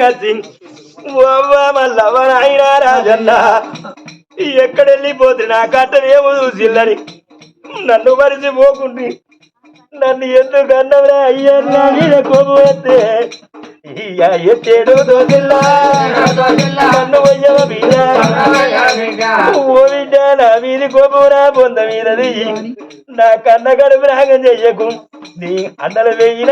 కత్తి మల్లవ్వ నాయన రాజన్న. ఎక్కడ నా కట్టనేమో చూసిల్లని. నన్ను మరిచిపోకుండి. నన్ను ఎందుకు అన్నవరా అయ్యన్నా మీద కోపం వస్తే. ఎత్తేడు దోసిల్లా. నన్ను వయ్యవ బిడ్డ? నా మీది కోపం రా పొంద మీదది నా కన్న గడుపు రాగం చెయ్యకు. నీ అన్నలు వెయ్యిన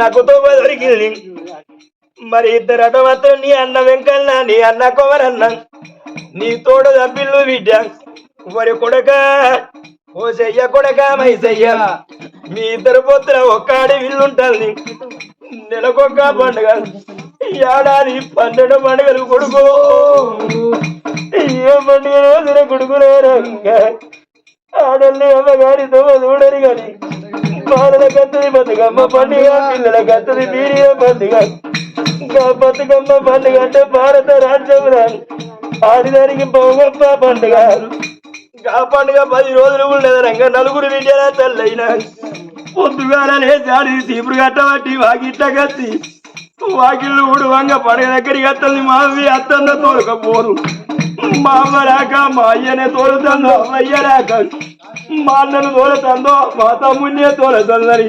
నాకు తోవ దొరికింది. మరి ఇద్దరు అట మాత్రం నీ అన్న వెంకన్న నీ అన్న కొవరన్న నీ తోడు తప్పిల్లు బిడ్డ మరి కొడక ఓ చెయ్య కొడక మై చెయ్య మీ ఇద్దరు పొత్తుల ఒక్కాడి విల్లుంటుంది నెలకొక్క పండుగ. ఏడాది పన్నెండు పండుగలు కొడుకు. ఏ పండుగ రోజున కొడుకులేరంగా ఆడల్ని అమ్మగారితో చూడరు గాని బాలల కత్తది బతుకమ్మ పండుగ పిల్లల కత్తది బీడియ పండుగ. ఇంకా బతుకమ్మ పండుగ అంటే భారత రాజ్యముల ఆడిదానికి బహుగొప్ప పండుగ. ఇంకా పండుగ పది రోజులు ఉండదు రంగ. నలుగురు విద్యల తల్లైన పొద్దుగాల లేచాడి తీపుడు కట్టబట్టి వాకిట్ల కత్తి. వాకిళ్ళు ఊడు వంగ పండుగ దగ్గరికి అత్తల్ని మావి అత్తన్న తోలకపోరు మా అమ్మ రాక మా అయ్యనే తోలుతుందో అయ్య రాక మా అన్నను తోలుతుందో మా తమ్ముడినే తోలుతుందని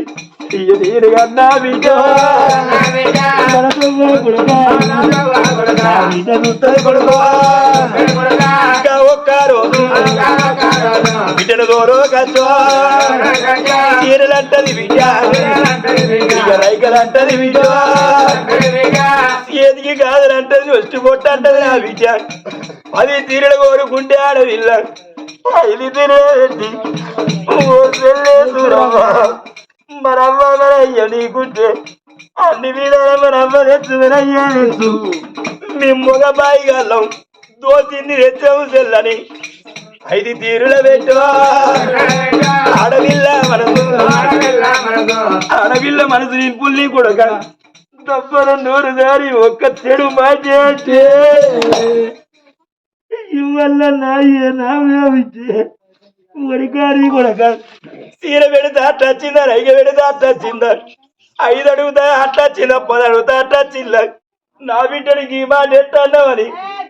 బిడ్డను దూరు కచ్చో చీరలంటది బిడ్డ. ఏదికి కాదనంటది వచ్చి కొట్టంటది నా బిడ్డ. అది తీరలు కోరుకుంటే ఆడవిల్ల ఇది తినేది. ఓ చెల్లే దూరమ్మా మరమ్మ మనయ్య నీకుంటే అన్ని విధాల మరమ్మ రెచ్చు మనయ్య రెచ్చు మీ మొగ బాయి గల్లం దోసింది చెల్లని ఐదు తీరుల పెట్టు. అడవిల్ల మనసు. అడవిల్ల మనసు నింపుల్ని కొడక తప్పన నూరు దారి ఒక్క చెడు మాటే ఇవల్ల నాయ నామేమిచ్చే ఒడికారి కొడక. చీర పెడితే అట్లా వచ్చిందా రైగ పెడితే అట్లా వచ్చిందా? ఐదు అడుగుతా అట్లా వచ్చిందా పది అడుగుతా అట్లా వచ్చిందా? నా బిడ్డడికి ఈ మాట ఎట్టన్నామని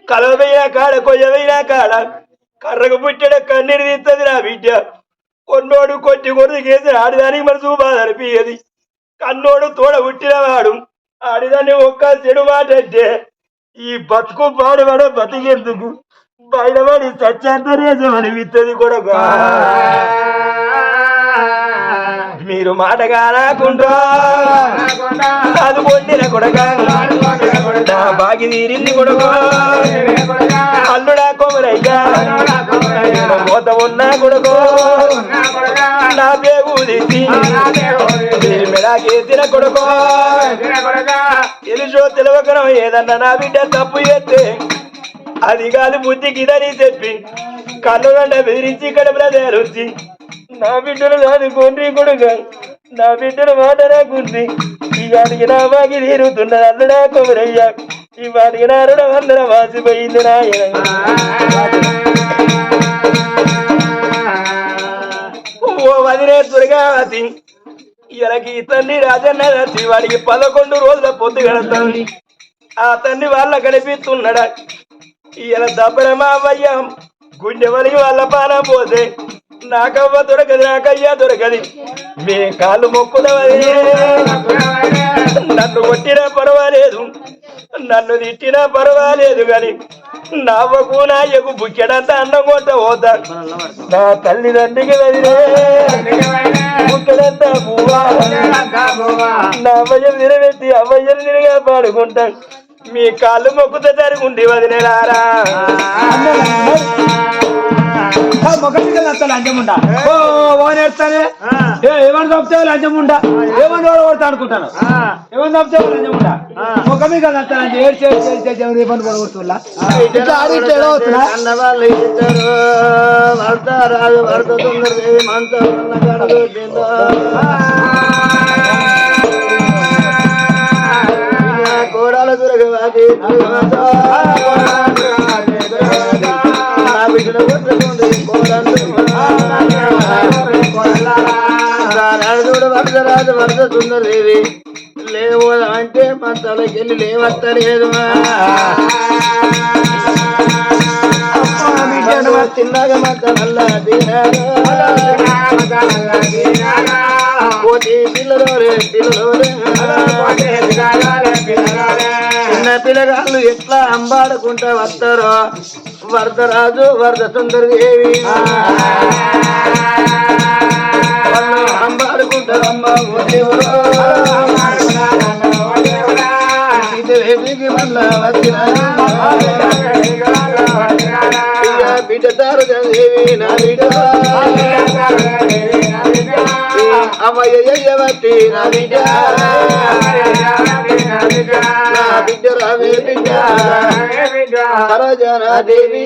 కలవైనా కాడ కొయ్యవైనా కాడ కర్రకు పుట్టాడ కన్నీరు తీస్తుంది నా బిడ్డ. కొన్నోడు కొట్టి కొడుకేసి ఆడిదానికి మన బాధ అనిపించేది కన్నోడు తోడ పుట్టినవాడు ఆడిదాన్ని ఒక్క చెడు మాట అంటే ఈ బతుకు పాడుబడ బతికెందుకు? బయటపడి సత్యాంతరేజం అనిపిస్తుంది కొడక. మీరు మాట రాకుండా అది పొందిన కొడక. బాగి తీరింది కొడుకు. అల్లుడా కొమరయ్యా. కోత ఉన్నా కొడుకు. నా పేగు తీసి. మెడాకేసిన కొడుకు. తెలుసో తెలవకరం ఏదన్నా నా బిడ్డ తప్పు చేస్తే అది కాదు బుద్ధి గిదని చెప్పి కన్ను బెదిరించి ఇక్కడ తేరుంచి నా బిడ్డలు కాదు కొండ్రి కొడుక నా బిడ్డలు మాట నాకుంది ఈ వాటికి నా మాకి తీరుతున్నది అల్లడా కొమరయ్య ఈ వాటికి నా రుణం అందరం వాసిపోయింది నాయన. ఓ వదిలే దుర్గావతి ఇలాకి ఈ తండ్రి రాజన్న వచ్చి వాడికి పదకొండు రోజుల పొద్దు గడతాంది. ఆ తండ్రి వాళ్ళ కనిపిస్తున్నాడా ఇలా దబ్బరమావయ్య గుండె వలిగి వాళ్ళ పానం పోతే నాకవ్వ దొరకది నాకయ్యా దొరకది. మీ కాళ్ళు మొక్కుదవది నన్ను కొట్టినా పర్వాలేదు నన్ను తిట్టినా పర్వాలేదు గాని నవ్వకు నాయకు బుక్కెడంతా అన్నం కొట్ట పోతా. నా తల్లిదండ్రికి బుక్కెడంతా నా అవ్వయ్య నిలబెట్టి అవ్వయ్యను నిలుగా పాడుకుంటాను మీ కాళ్ళు మొక్కుత జరుగుండి వదిలేలారా? లంచముండా ఓ ఓ నేర్తానే ఏ ఏమని తప్పితే లంచముండా ఏమని వాడు కొడతా అనుకుంటాను? ఏమని తప్పితే లంచముండా ముఖం మీద లంచం ఏడ్చి ఏడ్చి ఏడ్చి ఏడ్చి ఎవరు ఏమని పడగొడుతున్నా ఇట్లా ఆడి ఇట్లా ఎలా అవుతున్నా? కన్నవాళ్ళు ఇద్దరు భర్త రాజు భర్త సుందరదేవి మంత్రం కోడలు నారాయణుడు భర్త రాజు మా తలకెళ్ళి లేవత్తలేదు. తిన్నాక మా తల పిల్లలు రే పిల్లలు చిన్న పిల్లగాళ్ళు ఎట్లా అంబాడుకుంటా వస్తారో? వరదరాజు వరద సుందరదేవి వాళ్ళు అంబాడుకుంటారమ్మ ఓ దేవుడు ఇది వేదికి మళ్ళా వచ్చిన బిడ్డ బిడ్డ తారదేవి నా బిడ్డ అమ్మయ్యవతి నా బిడ్డ నా బిడ్డ రావే బిడ్డ. సరజన దేవి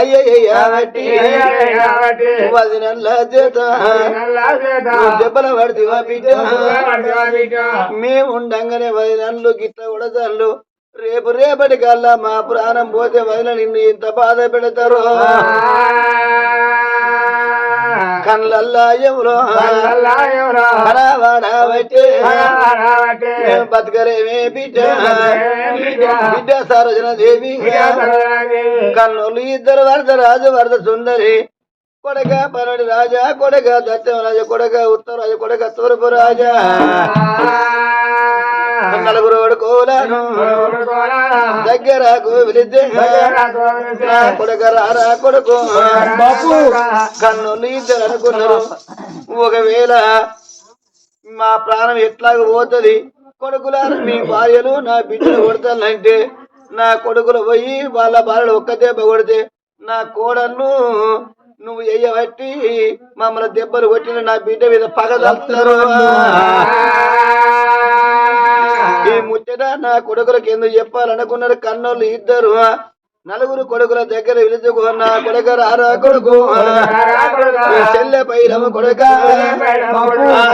అయ్యయ్యవతి పది నెలల చేత. దెబ్బల పడితివా బిడ్డ. మేము ఉండంగానే పది నెలలు గిట్ట ఉడతల్లు. రేపు రేపటి కల్లా మా ప్రాణం పోతే వదిన నిన్ను ఇంత బాధ పెడతారు. కళ్ళల్లా ఎవరో? హరావాడబట్టే మేము బతకరేమే బిడ్డ. బిడ్డ. సరోజన దేవి. కన్నులు ఇద్దరు వరద రాజు వరద సుందరి. కొడక పనడి రాజా కొడక దత్తం రాజా కొడక ఉత్తర రాజా కొడక తూర్పు రాజా. నలుగురు వడుకోలాను దగ్గర కోవిలిద్దే. కొడక రారా కొడుకు. బాపు కన్నులు ఇద్దరు అనుకున్నారు. ఒకవేళ మా ప్రాణం ఎట్లాగ పోతుంది? కొడుకులారు మీ భార్యలు నా బిడ్డలు కొడతానంటే నా కొడుకులు పోయి వాళ్ళ భార్యలు ఒక్క దెబ్బ కొడితే నా కోడళ్ళు నువ్వు ఎయ్యబట్టి మమ్మల్ని దెబ్బలు కొట్టిన నా బిడ్డ మీద పగ తప్పుతారు. ఈ ముచ్చట నా కొడుకులకి ఎందుకు చెప్పాలనుకున్నారు? కన్నోళ్ళు ఇద్దరు. నలుగురు కొడుకుల దగ్గర విలుచుకున్న నా కొడుక రారా కొడుకు? చెల్లె పైరమ కొడుక? ఆ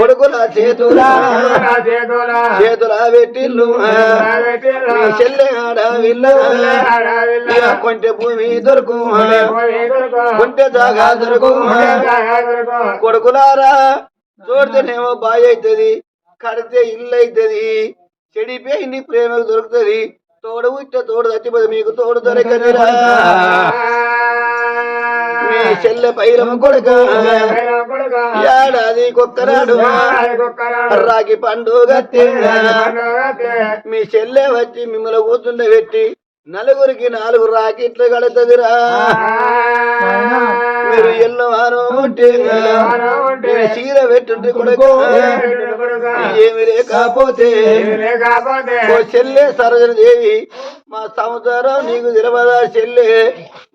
కొడుకుల చేతుల? చేతుల పెట్టిల్లు. చెల్లె ఆడవిల్ల. ఇక కొంటె భూమి దొరుకు. కొంటె జాగా దొరుకు. కొడుకులారా చూడితేనేమో బాయ్ అవుతుంది కడితే ఇల్లు అవుతుంది చెడిపోయింది ప్రేమకు దొరుకుతుంది. తోడు ఇట్ట తోడు చచ్చిపోతే మీకు తోడు దొరకదురా. మీ చెల్లె పైరమ కొడుక ఏడాది కుక్కరాడు? రాగి పండుగ మీ చెల్లె వచ్చి మిమ్మల్ని కూర్చుండ పెట్టి నలుగురికి నాలుగు రాకెట్లు కడుతుందిరా. మీరు ఎల్లో వారు ఉంటే చీర పెట్టుంటే కొడుకు. ఏమి లేకపోతే చెల్లె సరోజన దేవి మా సంసారం నీకు నిలబదా చెల్లె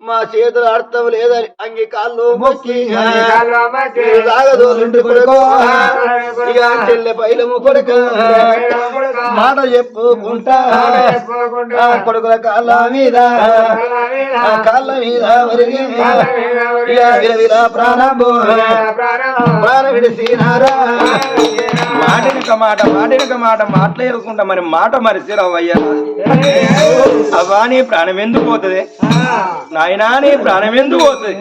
మా చేతులు అర్థం లేదని అంగి కాళ్ళు మొక్కి కొడుకు ఇక చెల్లె పైలము కొడుకు మాట చెప్పుకుంటా కొడుకుల కాళ్ళ మీద కాళ్ళ మీద విలవిల ప్రాణము ప్రాణ విడిసినారా మాట మాటినక మాట మాట్లాడుకుంటా మరి మాట మరిసిరవయ్యా. అవ్వా నీ ప్రాణం ఎందుకు పోతుంది? నాయనా నీ ప్రాణం ఎందుకు పోతుంది?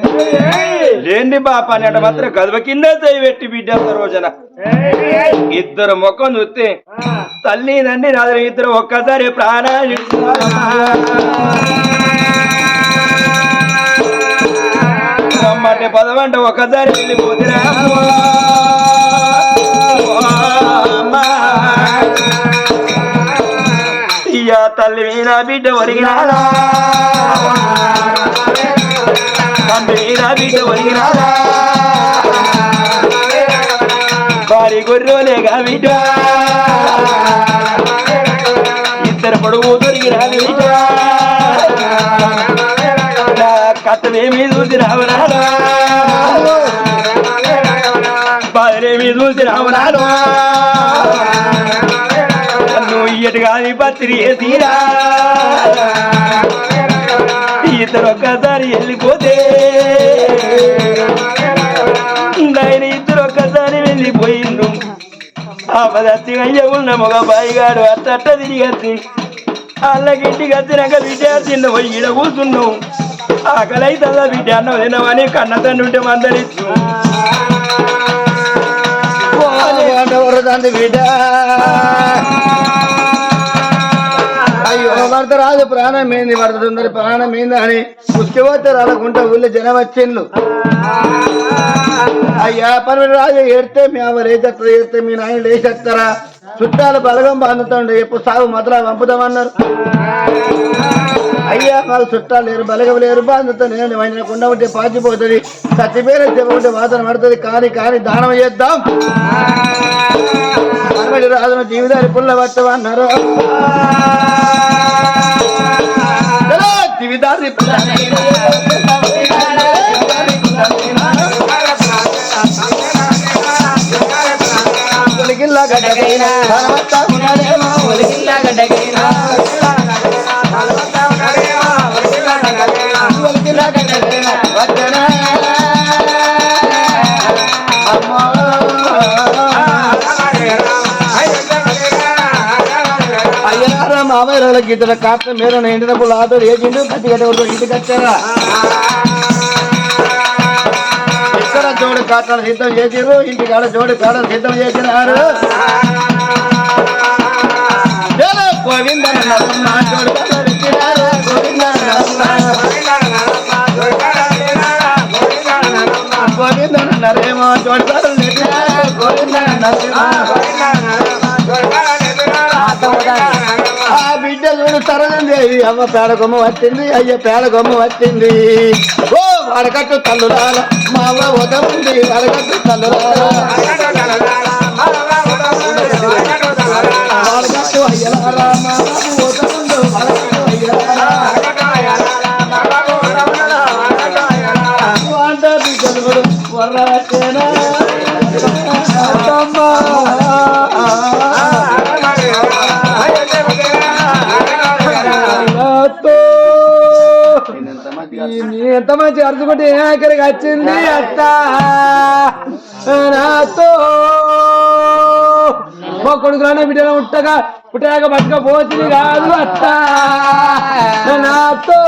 లేండి బాప అంటే మాత్రం గదవ కింద చేయి పెట్టి బిడ్డ రోజున. ఇద్దరు ముఖం చూస్తే తల్లి తండ్రి నాదరు ఇద్దరు ఒక్కసారి ప్రాణాలు రమ్మంటే పదవంట ఒక్కసారి వెళ్ళిపోతున్నా అయ్యా తల్లి మీద బిడ్డ ఒరిగినారా తండ్రి మీద బిడ్డ ఒరిగినారా వారి గొర్రెలేగా బిడ్డ. ఇద్దరు పొడుగు దొరికినా బిడ్డ. నా కథలేమి చూసి రావనారా బాధలేమి చూసి రావనారా ఇయ్యటి కాని పత్రి తీరా ఇద్దరు ఒక్కసారి వెళ్ళిపోతే ఆయన ఇద్దరు ఒక్కసారి వెళ్ళిపోయిండు. ఆ అయ్య ఉన్న మగ బాయిగాడు అట్టట్ట తిరిగి వచ్చి వాళ్ళకి ఇంటికి వచ్చినాక విద్యార్థిని పోయి ఈడ కూర్చున్నావు ఆకలి అవుతుందా బిడ్డ అన్నం తినమని కన్న తండ్రి ఉంటే మందరి తండ్రి బిడ్డ. భర్త రాజు ప్రాణం ఏంది? భర్త సుందరి ప్రాణం ఏంది అని పుష్టిపోతే రాలకుంటే ఊళ్ళో జనం వచ్చిండ్లు. అయ్యా పర్వటి రాజు ఏడితే మీ ఏ లేచెత్తారు ఏడితే మీ నాయన లేచెత్తారా చుట్టాలు బలగం బాగుతుండే ఎప్పుడు సాగు మొదలా పంపుదామన్నారు. అయ్యా మాకు చుట్టాలు లేరు బలగం లేరు బాధ్యత నేను వండకుండా ఉంటే పాచిపోతుంది చచ్చిపోయిన చెప్పకుంటే వాసన పడుతుంది. కానీ కానీ దానం చేద్దాం. పర్వటి జీవితాన్ని పుల్ల పట్టమన్నారు జీవితాన్ని ఒలిగిల్లా గడ్డకైన. ఉన్నదేమో ఒలిగిల్లా గడ్డకైన. ఒలిగిల్లా గడ్డకైన. అయ్యారా మామయ్య గీతల ఎండినప్పుడు ఆటో ఏజిండు కట్టి కట్టి ఇంటికి వచ్చారా? ఇక్కడ జోడు కాటలు సిద్ధం చేసిర్రు. ఇంటికాడ జోడు కాటలు సిద్ధం చేసినారు గోవింద జోడు కాటలు గోవింద గోవింద నరేమో జోడు కాటలు ఎత్తినారు. గోవింద ఆ బిడ్డ చూడు తరలింది అమ్మ పేడకొమ్మ వచ్చింది. అయ్య పేడకొమ్మ వచ్చింది. ఓ వడకట్టు తల్లురాల మా అమ్మ ఒక ఉంది వడకట్టు తల్లురాల వడకట్టు అయ్యలారా మా అమ్మ ఒక అయ్యలారా. వంట ఎంత మంచి అరుచుకుంటే ఏ ఆఖరికి వచ్చింది అత్త? నాతో. మా కొడుకులానే బిడ్డలో పుట్టగా పుట్టాక పట్టుకపోతుంది కాదు అత్త. నాతో.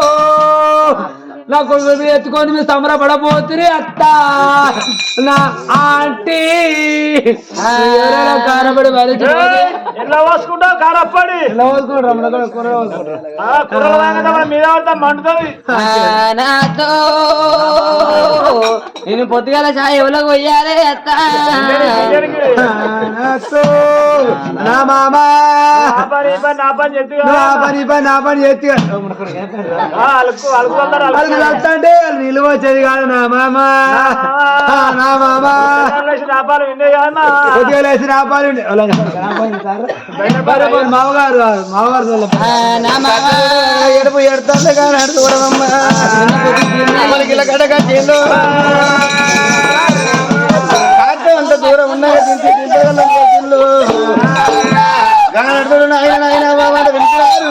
నా కొడుకు మీద ఎత్తుకొని మీరు సంబరపడబోతురి అత్త. నా ఆంటీ. కారపడి ఎట్లా పోసుకుంటావు కారప్పడి ఎలా మీద మండుతుంది. నాతో. నేను పొద్దుగాల చాయ్ ఎవరికి పోయాలి అత్త. నా మామ. నా పని నా పని చెప్తే వాళ్ళు వెళ్తాంటే వాళ్ళు నిలువ వచ్చేది కాదు నా మామ. నా మామ. కొద్దిగా లేచి నా పాలు ఉండే. వాళ్ళ బయట పోయి మామగారు మామగారు చూడలే. నా మామ. ఎడుపు ఎడుతుంది కానీ అంత దూరం ఉన్నాయి గానడుతుడు నాయన నాయన బాబా వింటున్నారు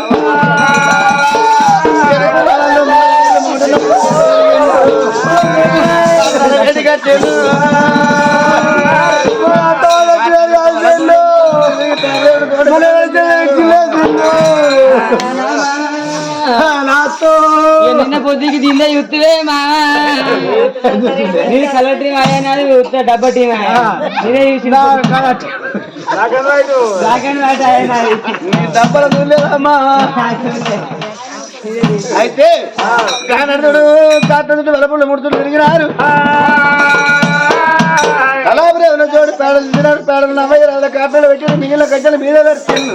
నిన్న పొద్దుకి దీనిలో యుత్తువే మా. నేను కలర్ టీం అయ్యానది ఉత్త డబ్బా టీం నేనే చూసిన. బ్లాక్ అండ్ వైట్ అయ్యానది ఈ దెబ్బలు చూడలేదమ్మా అయితే గానడుతుడు కాటడుతుడు వెలపుళ్ళు ముడుతులు తిరిగినారు. కళాపురేవుల జోడు పేడలు తిరిగినారు పేడలు నవ్వయ్య కాటలు పెట్టిన మిగిలిన గజ్జల మీద పెట్టిండు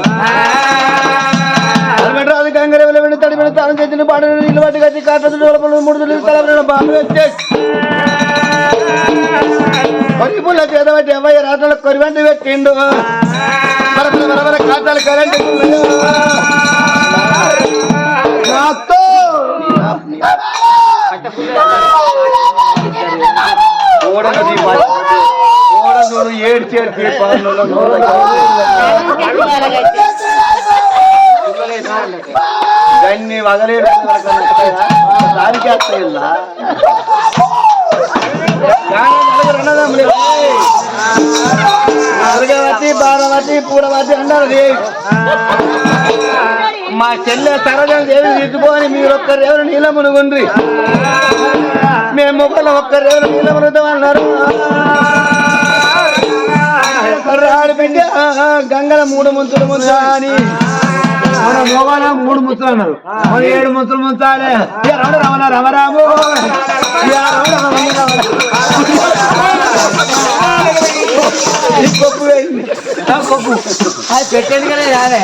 రాజు గంగరేవుల వెళ్ళి తడి వెండి తాను చేసిన పాడు నీళ్ళు పట్టి కట్టి కాటలు వెలపుళ్ళు ముడుతుడు కళాపురేవుల బాంబు వచ్చే కొరి పుల్ల చేత పట్టి అవ్వయ్య రాటలకు కొరి పెట్టిండు. మరొక కరెంటు ఓడను ఏడ్చి ఏడ్చి గన్ని వగలేడు దానికి వస్తాయి అరగవతి బారవతి పూడవతి అన్నారు మా చెల్లె తరగం దేవి దిద్దుకొని మీరు ఒక్కరేవరు నీళ్ళ మునుగుండ్రి మేము ఒకళ్ళు ఒక్కరేవరు నీళ్ళ మునుగుతామన్నారు రాడు బిడ్డ గంగల మూడు ముంచులు ముంచా అని. మన మోగాల మూడు ముచ్చలు అన్నారు. మన ఏడు ముచ్చలు ముంచాలి? రమణ రమణ రమరాము? కొప్పు వేయింది. కొప్పు. అది పెట్టేది కదా రాలే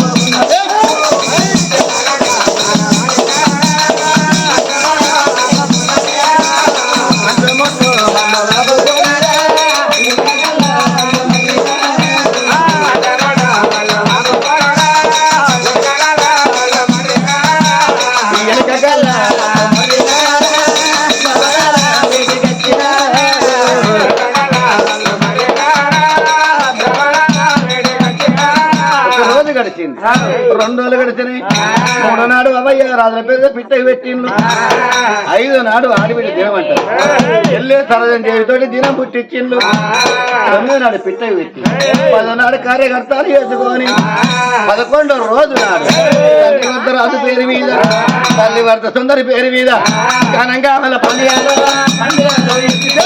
రెండు రోజులు మూడో నాడు అవయ్య రాజుల పేరు పిట్టకి పెట్టిండు. ఐదో నాడు ఆడిబిడ్డ దినమంటారు వెళ్ళే సరదం దేవితోటి దినం పుట్టించిండు. తొమ్మిది నాడు పిట్టకి పెట్టి పదో నాడు కార్యకర్తలు చేసుకొని పదకొండో రోజు నాడు తల్లి వద్ద రాజు పేరు మీద తల్లి వద్ద సుందరి పేరు మీద ఘనంగా మన పండుగ అవయ్య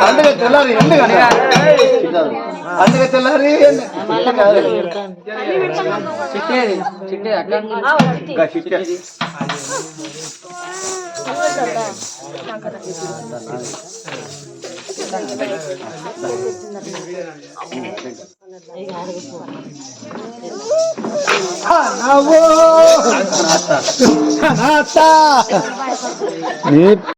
పండుగ తెల్లారి కదా పండుగ తెల్లారి ఎండు. చిట్టేది చిట్టేది అట్లా ఇంకా చిట్టె. నవ్వు. అత్త.